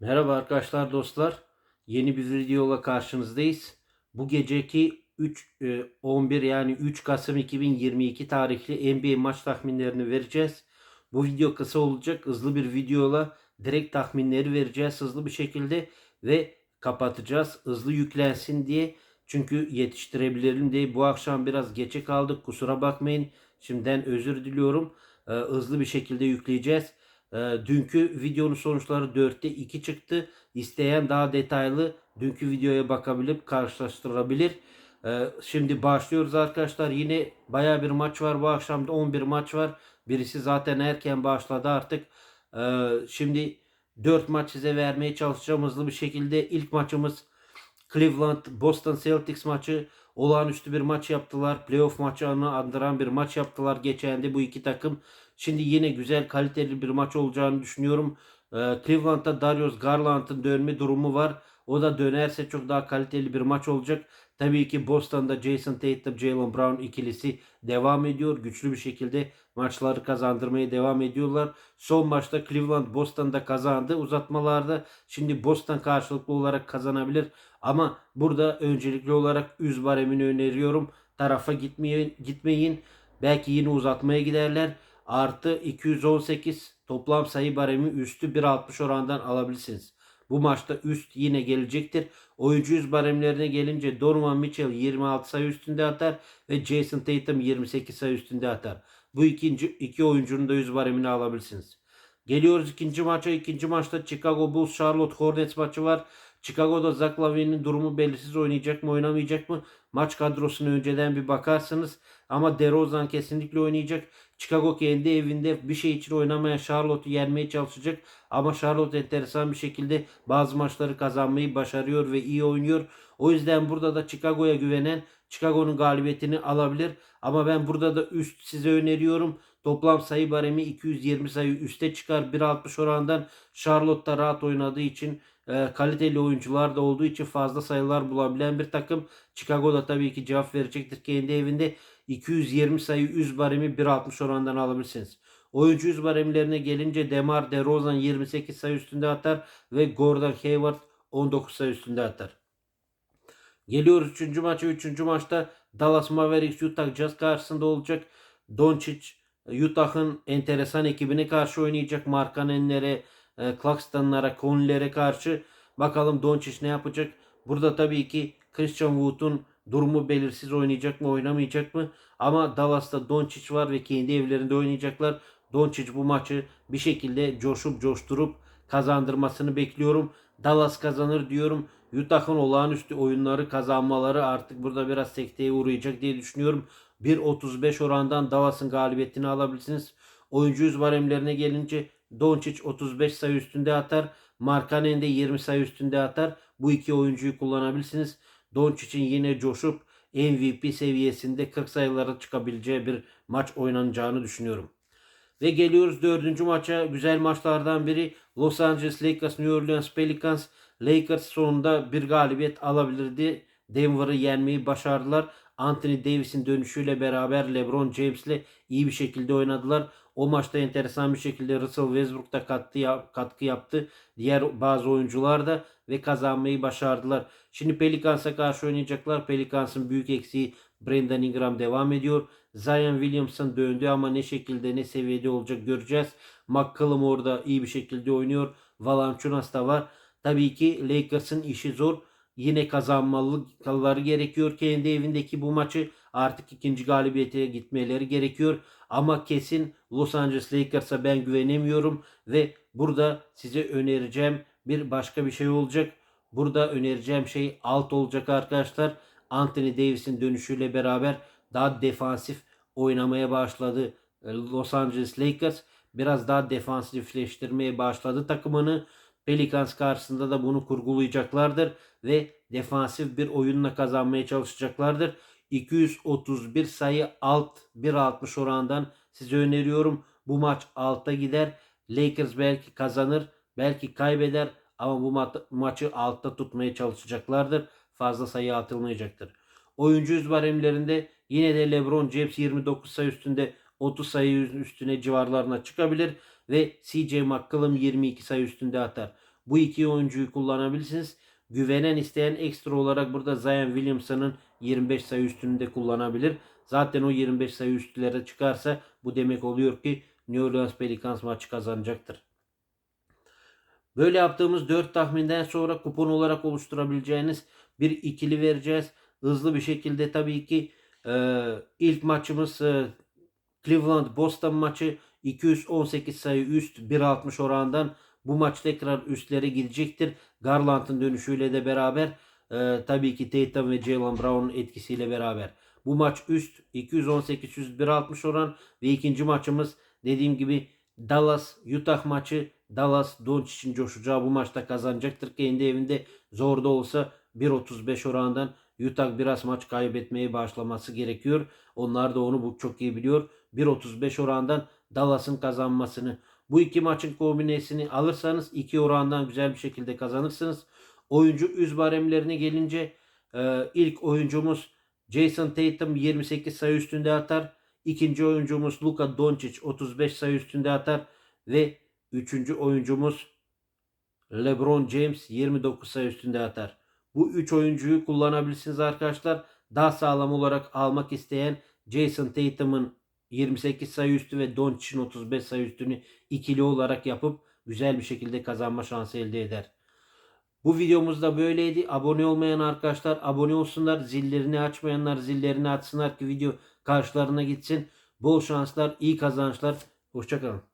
Merhaba arkadaşlar dostlar. Yeni bir videoyla karşınızdayız. Bu geceki 3 e, 11 yani 3 Kasım 2022 tarihli NBA maç tahminlerini vereceğiz. Bu video kısa olacak. Hızlı bir videoyla direkt tahminleri vereceğiz hızlı bir şekilde ve kapatacağız. Hızlı yüklensin diye. Çünkü yetiştirebilirim diye bu akşam biraz geçe kaldık. Kusura bakmayın. Şimdiden özür diliyorum. Ee, hızlı bir şekilde yükleyeceğiz. Ee, dünkü videonun sonuçları 4'te 2 çıktı. İsteyen daha detaylı dünkü videoya bakabilip karşılaştırabilir. Ee, şimdi başlıyoruz arkadaşlar. Yine baya bir maç var. Bu akşam da 11 maç var. Birisi zaten erken başladı artık. Ee, şimdi 4 maç size vermeye çalışacağım hızlı bir şekilde. İlk maçımız Cleveland Boston Celtics maçı olağanüstü bir maç yaptılar. Playoff maçını andıran bir maç yaptılar geçen de bu iki takım. Şimdi yine güzel kaliteli bir maç olacağını düşünüyorum. Ee, Cleveland'da Darius Garland'ın dönme durumu var. O da dönerse çok daha kaliteli bir maç olacak. Tabii ki Boston'da Jason Tatum, Jalen Brown ikilisi devam ediyor. Güçlü bir şekilde maçları kazandırmaya devam ediyorlar. Son maçta Cleveland Boston'da kazandı uzatmalarda. Şimdi Boston karşılıklı olarak kazanabilir. Ama burada öncelikli olarak üz baremini öneriyorum. Tarafa gitmeyin, gitmeyin. Belki yine uzatmaya giderler. Artı 218 toplam sayı baremi üstü 1.60 orandan alabilirsiniz. Bu maçta üst yine gelecektir. Oyuncu yüz baremlerine gelince Donovan Mitchell 26 sayı üstünde atar ve Jason Tatum 28 sayı üstünde atar. Bu ikinci iki oyuncunun da yüz baremini alabilirsiniz. Geliyoruz ikinci maça. İkinci maçta Chicago Bulls Charlotte Hornets maçı var. Chicago'da Zach durumu belirsiz oynayacak mı oynamayacak mı? Maç kadrosuna önceden bir bakarsınız. Ama DeRozan kesinlikle oynayacak. Chicago kendi evinde bir şey için oynamaya Charlotte'u yenmeye çalışacak. Ama Charlotte enteresan bir şekilde bazı maçları kazanmayı başarıyor ve iyi oynuyor. O yüzden burada da Chicago'ya güvenen Chicago'nun galibiyetini alabilir. Ama ben burada da üst size öneriyorum. Toplam sayı baremi 220 sayı üste çıkar. 1.60 orandan Charlotte'da rahat oynadığı için e, kaliteli oyuncular da olduğu için fazla sayılar bulabilen bir takım. Chicago'da tabii ki cevap verecektir kendi evinde. 220 sayı üz baremi 1.60 orandan alabilirsiniz. Oyuncu yüz baremlerine gelince Demar DeRozan 28 sayı üstünde atar ve Gordon Hayward 19 sayı üstünde atar. Geliyoruz 3. maça. 3. maçta Dallas Mavericks Utah Jazz karşısında olacak. Doncic Utah'ın enteresan ekibine karşı oynayacak. Markanenlere, e, Claxton'lara, Conley'lere karşı. Bakalım Doncic ne yapacak? Burada tabii ki Christian Wood'un durumu belirsiz oynayacak mı oynamayacak mı? Ama Dallas'ta Doncic var ve kendi evlerinde oynayacaklar. Doncic bu maçı bir şekilde coşup coşturup kazandırmasını bekliyorum. Dallas kazanır diyorum. Utah'ın olağanüstü oyunları kazanmaları artık burada biraz sekteye uğrayacak diye düşünüyorum. 1.35 orandan Dallas'ın galibiyetini alabilirsiniz. Oyuncu yüz baremlerine gelince Doncic 35 sayı üstünde atar. Markkanen de 20 sayı üstünde atar. Bu iki oyuncuyu kullanabilirsiniz. Doncic'in yine coşup MVP seviyesinde 40 sayılara çıkabileceği bir maç oynanacağını düşünüyorum. Ve geliyoruz dördüncü maça. Güzel maçlardan biri Los Angeles Lakers, New Orleans Pelicans. Lakers sonunda bir galibiyet alabilirdi. Denver'ı yenmeyi başardılar. Anthony Davis'in dönüşüyle beraber LeBron James'le iyi bir şekilde oynadılar. O maçta enteresan bir şekilde Russell Westbrook da katkı, katkı yaptı. Diğer bazı oyuncular da ve kazanmayı başardılar. Şimdi Pelicans'a karşı oynayacaklar. Pelicans'ın büyük eksiği Brandon Ingram devam ediyor. Zion Williamson döndü ama ne şekilde ne seviyede olacak göreceğiz. McCollum orada iyi bir şekilde oynuyor. Valanciunas da var. Tabii ki Lakers'ın işi zor. Yine kazanmaları gerekiyor kendi evindeki bu maçı. Artık ikinci galibiyete gitmeleri gerekiyor. Ama kesin Los Angeles Lakers'a ben güvenemiyorum. Ve burada size önereceğim bir başka bir şey olacak. Burada önereceğim şey alt olacak arkadaşlar. Anthony Davis'in dönüşüyle beraber daha defansif oynamaya başladı Los Angeles Lakers. Biraz daha defansifleştirmeye başladı takımını. Pelicans karşısında da bunu kurgulayacaklardır ve defansif bir oyunla kazanmaya çalışacaklardır. 231 sayı alt 1.60 orandan size öneriyorum. Bu maç alta gider. Lakers belki kazanır, belki kaybeder ama bu ma- maçı altta tutmaya çalışacaklardır. Fazla sayı atılmayacaktır. Oyuncu yüz baremlerinde yine de LeBron James 29 sayı üstünde 30 sayı üstüne civarlarına çıkabilir ve CJ McCollum 22 sayı üstünde atar. Bu iki oyuncuyu kullanabilirsiniz. Güvenen isteyen ekstra olarak burada Zion Williamson'ın 25 sayı üstünü de kullanabilir. Zaten o 25 sayı üstülere çıkarsa bu demek oluyor ki New Orleans Pelicans maçı kazanacaktır. Böyle yaptığımız 4 tahminden sonra kupon olarak oluşturabileceğiniz bir ikili vereceğiz. Hızlı bir şekilde tabii ki e, ilk maçımız e, Cleveland Boston maçı 218 sayı üst 1.60 orandan bu maç tekrar üstlere gidecektir. Garland'ın dönüşüyle de beraber e, tabii ki Tatum ve Jalen Brown'un etkisiyle beraber. Bu maç üst 218 üst 1.60 oran ve ikinci maçımız dediğim gibi Dallas Utah maçı Dallas Doncic'in coşacağı bu maçta kazanacaktır. Kendi evinde zor da olsa 1.35 orandan Utah biraz maç kaybetmeye başlaması gerekiyor. Onlar da onu bu çok iyi biliyor. 1.35 orandan Dallas'ın kazanmasını. Bu iki maçın kombinesini alırsanız iki orandan güzel bir şekilde kazanırsınız. Oyuncu üz baremlerine gelince e, ilk oyuncumuz Jason Tatum 28 sayı üstünde atar. İkinci oyuncumuz Luka Doncic 35 sayı üstünde atar. Ve üçüncü oyuncumuz LeBron James 29 sayı üstünde atar. Bu üç oyuncuyu kullanabilirsiniz arkadaşlar. Daha sağlam olarak almak isteyen Jason Tatum'un 28 sayı üstü ve Doncic'in 35 sayı üstünü ikili olarak yapıp güzel bir şekilde kazanma şansı elde eder. Bu videomuz da böyleydi. Abone olmayan arkadaşlar abone olsunlar. Zillerini açmayanlar zillerini açsınlar ki video karşılarına gitsin. Bol şanslar, iyi kazançlar. Hoşçakalın.